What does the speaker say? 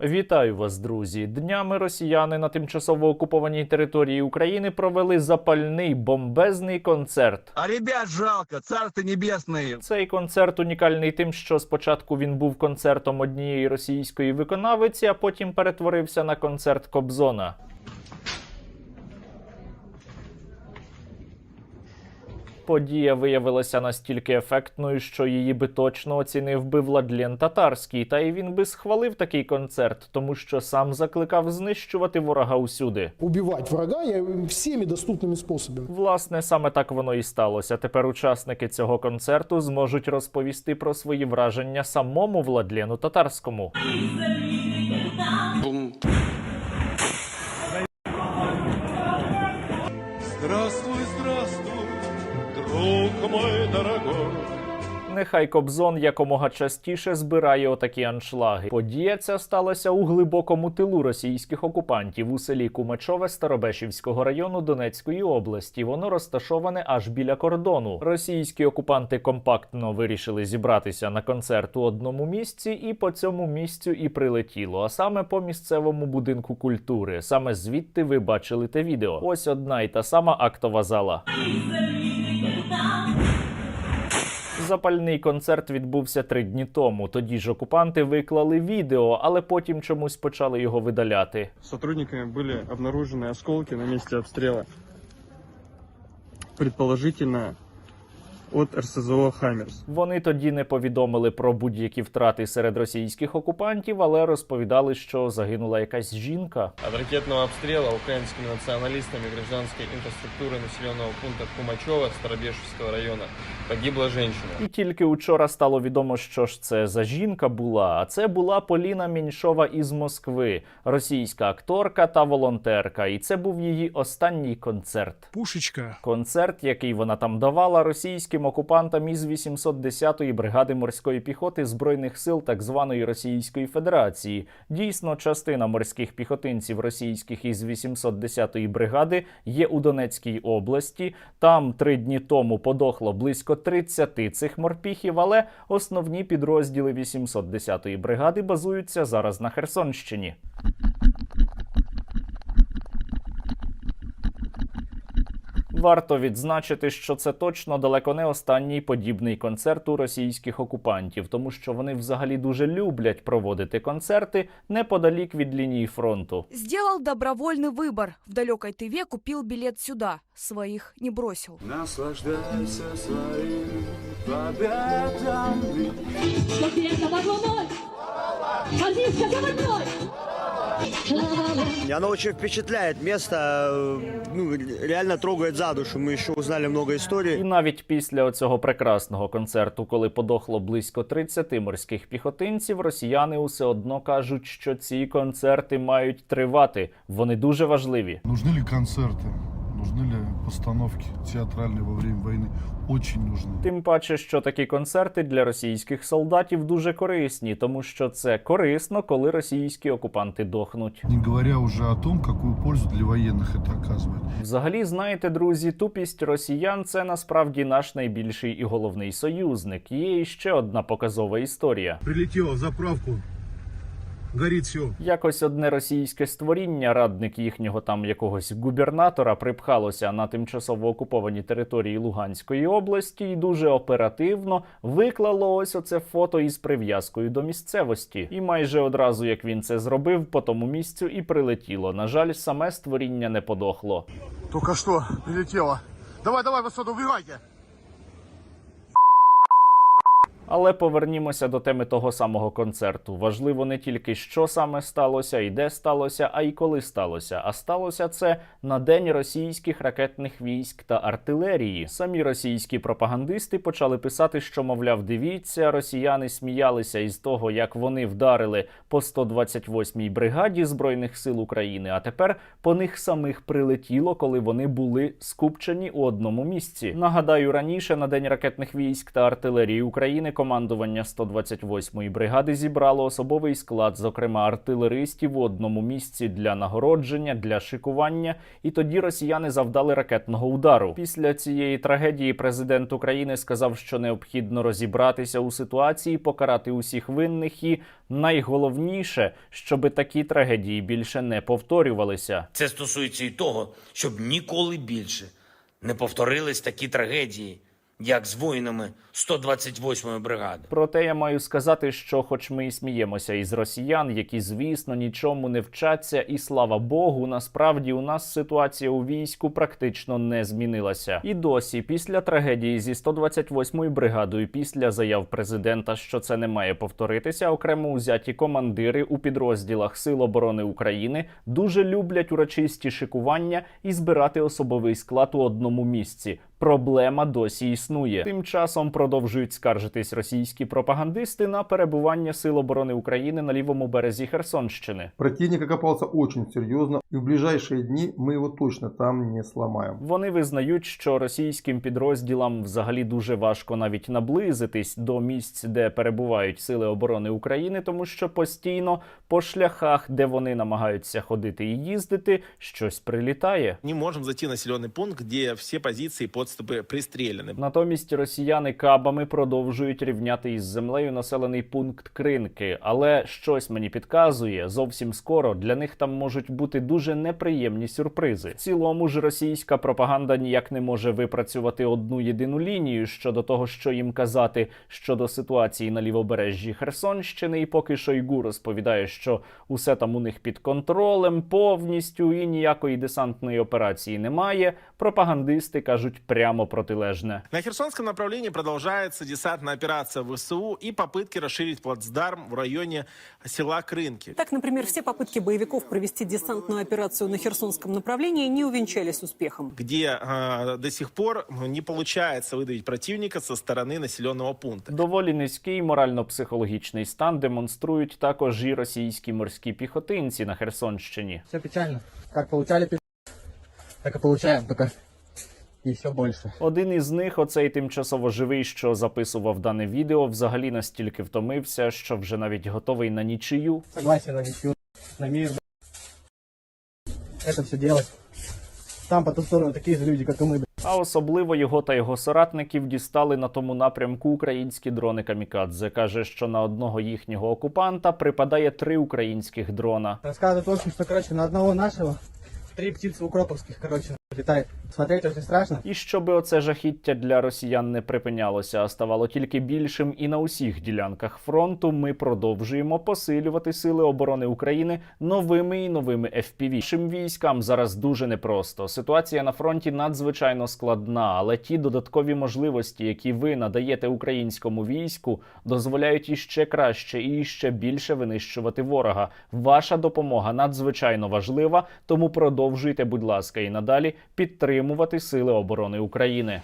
Вітаю вас, друзі! Днями росіяни на тимчасово окупованій території України провели запальний бомбезний концерт. А ребят жалко, царство небесне. Цей концерт унікальний тим, що спочатку він був концертом однієї російської виконавиці, а потім перетворився на концерт Кобзона. Подія виявилася настільки ефектною, що її би точно оцінив би Владлен Татарський, та й він би схвалив такий концерт, тому що сам закликав знищувати ворога усюди. убивать врага я, всеми доступными способами. Власне, саме так воно і сталося. Тепер учасники цього концерту зможуть розповісти про свої враження самому Владлену Татарському. Нехай Кобзон якомога частіше збирає отакі аншлаги. Подія ця сталася у глибокому тилу російських окупантів у селі Кумачове Старобешівського району Донецької області. Воно розташоване аж біля кордону. Російські окупанти компактно вирішили зібратися на концерт у одному місці, і по цьому місцю і прилетіло. А саме по місцевому будинку культури. Саме звідти ви бачили те відео. Ось одна і та сама актова зала. Запальний концерт відбувся три дні тому. Тоді ж окупанти виклали відео, але потім чомусь почали його видаляти. Сотрудниками були обнаружені осколки на місці обстрілу. Предположительно от РСЗО «Хаммерс». Вони тоді не повідомили про будь-які втрати серед російських окупантів, але розповідали, що загинула якась жінка. От ракетного обстрела украинскими националистами гражданской инфраструктуры населенного пункта Кумачева Старобешевского района погибла женщина. І тільки учора стало відомо, що ж це за жінка була. А це була Поліна Міншова із Москви, російська акторка та волонтерка. І це був її останній концерт. Пушечка. Концерт, який вона там давала російським окупантам із 810-ї бригади морської піхоти збройних сил так званої Російської Федерації. Дійсно, частина морських піхотинців російських із 810-ї бригади є у Донецькій області. Там три дні тому подохло близько 30 цих морпіхів, але основні підрозділи 810-ї бригади базуються зараз на Херсонщині. Варто відзначити, що це точно далеко не останній подібний концерт у російських окупантів, тому що вони взагалі дуже люблять проводити концерти неподалік від лінії фронту. Сделал добровольный выбор. В далекой Тыве купил билет сюда. Своих не бросил. Наслаждайся своим победами. Конференция под луной. Позиция заводной. И оно очень впечатляет. Место э, ну, реально трогает за душу. Мы еще узнали много І историй. навіть після цього прекрасного концерту, коли подохло близько 30 морських піхотинців, росіяни усе одно кажуть, що ці концерти мають тривати. Вони дуже важливі. Нужны ли концерты? Нужны ли постановки театральные во время войны? Очень нужны. Тим паче, що такі концерти для російських солдатів дуже корисні, тому що це корисно, коли російські окупанти дохнуть. Не говоря уже о том, какую пользу для военных это оказывает. Взагалі, знаєте, друзі, тупість росіян це насправді наш найбільший і головний союзник. Є іще одна показова історія. Прилетела в заправку. Горит все. Якось одне російське створіння, радник їхнього там якогось губернатора, припхалося на тимчасово окуповані території Луганської області і дуже оперативно виклало ось оце фото із прив'язкою до місцевості. І майже одразу, як він це зробив, по тому місцю і прилетіло. На жаль, саме створіння не подохло. Только что прилетела. Давай, давай, вы отсюда Але повернімося до теми того самого концерту. Важливо не тільки що саме сталося і де сталося, а й коли сталося. А сталося це на день російських ракетних військ та артилерії. Самі російські пропагандисти почали писати, що мовляв, дивіться, росіяни сміялися із того, як вони вдарили по 128-й бригаді збройних сил України. А тепер по них самих прилетіло, коли вони були скупчені у одному місці. Нагадаю, раніше на день ракетних військ та артилерії України командування 128-ї бригади зібрало особовий склад, зокрема артилеристів, у одному місці для нагородження, для шикування. І тоді росіяни завдали ракетного удару. Після цієї трагедії президент України сказав, що необхідно розібратися у ситуації, покарати усіх винних і найголовніше, щоби такі трагедії більше не повторювалися. Це стосується і того, щоб ніколи більше не повторились такі трагедії, як з воїнами 128-ї бригади. Проте я маю сказати, що, хоч ми і сміємося із росіян, які звісно нічому не вчаться, і слава Богу, насправді у нас ситуація у війську практично не змінилася. І досі, після трагедії зі 128-ю бригадою, після заяв президента, що це не має повторитися, окремо узяті командири у підрозділах Сил оборони України дуже люблять урочисті шикування і збирати особовий склад у одному місці. Проблема досі існує. Тим часом продовжують скаржитись російські пропагандисти на перебування Сил оборони України на лівому березі Херсонщини. Противник окопался очень серьезно, и в ближайшие дни мы его точно там не сломаем. Вони визнають, що російським підрозділам взагалі дуже важко навіть наблизитись до місць, де перебувають сили оборони України, тому що постійно по шляхах, де вони намагаються ходити і їздити, щось прилітає. Не можем зайти в населенный пункт, где все позиции и подступы пристреляны. Натомість росіяни кабами продовжують рівняти із землею населений пункт Кринки. Але щось мені підказує, зовсім скоро для них там можуть бути дуже неприємні сюрпризи. В цілому ж російська пропаганда ніяк не може випрацювати одну єдину лінію щодо того, що їм казати щодо ситуації на лівобережжі Херсонщини. І поки Шойгу розповідає, що усе там у них під контролем повністю і ніякої десантної операції немає. Пропагандисти кажуть прямо протилежне. На Херсонском направлении продолжается десантная операция ВСУ и попытки расширить плацдарм в районе села Крынки. Так, например, все попытки боевиков провести десантную операцию на Херсонском направлении не увенчались успехом. где э, до сих пор не получается выдавить противника со стороны населенного пункта. Доволі низький морально-психологічний стан демонструють також і російські морські піхотинці на Херсонщині. Все печально. Как получали пи***, так и получаем, только и все больше. Один із них, оцей тимчасово живий, що записував дане відео, взагалі настільки втомився, що вже навіть готовий на нічию. Согласен на ничью, на мир. Это все делать. Там по ту сторону такие же люди, как и мы. А особливо його та його соратників дістали на тому напрямку українські дрони Камікадзе. каже, що на одного їхнього окупанта припадає три українських дрона. Рассказывают, в общем, что, короче, на одного нашего три птицы укроповских, короче, летает. Смотреть очень страшно. І щоби оце жахіття для росіян не припинялося, а ставало тільки більшим і на усіх ділянках фронту, ми продовжуємо посилювати сили оборони України новими і новими FPV. Нашим військам зараз дуже непросто. Ситуація на фронті надзвичайно складна, але ті додаткові можливості, які ви надаєте українському війську, дозволяють іще краще і іще більше винищувати ворога. Ваша допомога надзвичайно важлива, тому продовжуйте, будь ласка, і надалі підтримувати сили оборони України.